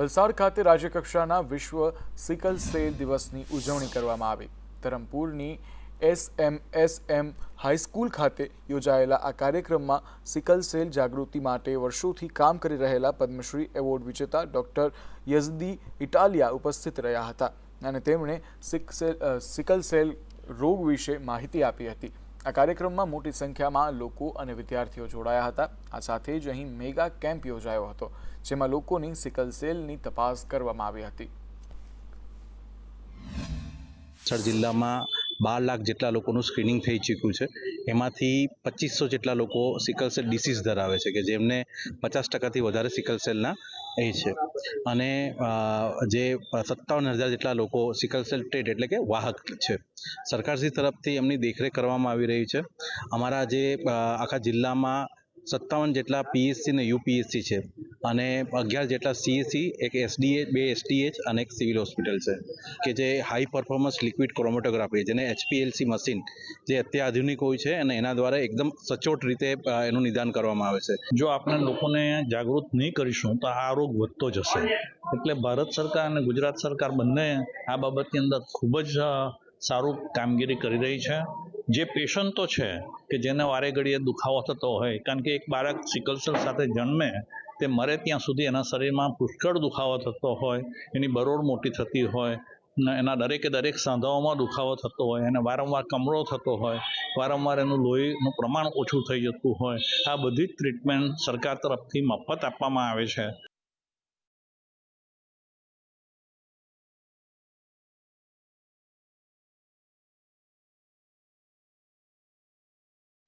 વલસાડ ખાતે રાજ્યકક્ષાના વિશ્વ સિકલ સેલ દિવસની ઉજવણી કરવામાં આવી. ધરમપુરની એસએમએસએમ હાઈસ્કૂલ ખાતે યોજાયેલા આ કાર્યક્રમમાં સિકલ સેલ જાગૃતિ માટે વર્ષોથી કામ કરી રહેલા પદ્મશ્રી એવોર્ડ વિજેતા ડૉક્ટર યઝદી ઇટાલિયા ઉપસ્થિત રહ્યા હતા અને તેમણે સિક સેલ સિકલ સેલ રોગ વિશે માહિતી આપી હતી. આ કાર્યક્રમમાં મોટી સંખ્યામાં લોકો અને વિદ્યાર્થીઓ જોડાયા હતા. આ સાથે જ અહીં મેગા કેમ્પ યોજાયો હતો, જેમાં લોકોની સિકલ સેલની તપાસ કરવામાં આવી હતી. જિલ્લામાં બાર લાખ જેટલા લોકોનું સ્ક્રીનિંગ થઈ ચૂક્યું છે. એમાંથી પચીસો જેટલા લોકો સિકલ સેલ ડિસીઝ ધરાવે છે, કે જેમને પચાસ ટકાથી વધારે સિકલ સેલના એ છે. અને જે સત્તાવન હજાર જેટલા લોકો સિકલ સેલ ટ્રેડ એટલે કે વાહક છે. સરકારશ્રી તરફથી એમની દેખરેખ કરવામાં આવી રહી છે. અમારા જે આખા જિલ્લામાં સત્તાવન જેટલા પીએસસી ને યુપીએસસી છે. અને અગિયાર જેટલા સીએસસી એક એસડીએ બે એસટીએચ અને એક સિવિલ હોસ્પિટલ છે, કે જે હાઈ પરફોર્મન્સ લિક્વિડ ક્રોમેટોગ્રાફી જેને એચપીએલસી મશીન જે અત્યાધુનિક હોય છે અને એના દ્વારા એકદમ સચોટ રીતે એનું નિદાન કરવામાં આવે છે. જો આપણે લોકોને જાગૃત નહીં કરીશું, તો આ રોગ વધતો જશે. એટલે ભારત સરકાર અને ગુજરાત સરકાર બંને આ બાબતની અંદર ખૂબ જ સારું કામગીરી કરી રહી છે. જે પેશન્ટો છે, કે જેને વારે ઘડીએ દુખાવો થતો હોય, કારણ કે એક બાળક સિકલસલ સાથે જન્મે, તે મરે ત્યાં સુધી એના શરીરમાં પુષ્કળ દુખાવો થતો હોય, એની બરોડ મોટી થતી હોય એના દરેકે દરેક સાંધાઓમાં દુખાવો થતો હોય, એને વારંવાર કમળો થતો હોય, વારંવાર એનું લોહીનું પ્રમાણ ઓછું થઈ જતું હોય, આ બધી જ ટ્રીટમેન્ટ સરકાર તરફથી મફત આપવામાં આવે છે.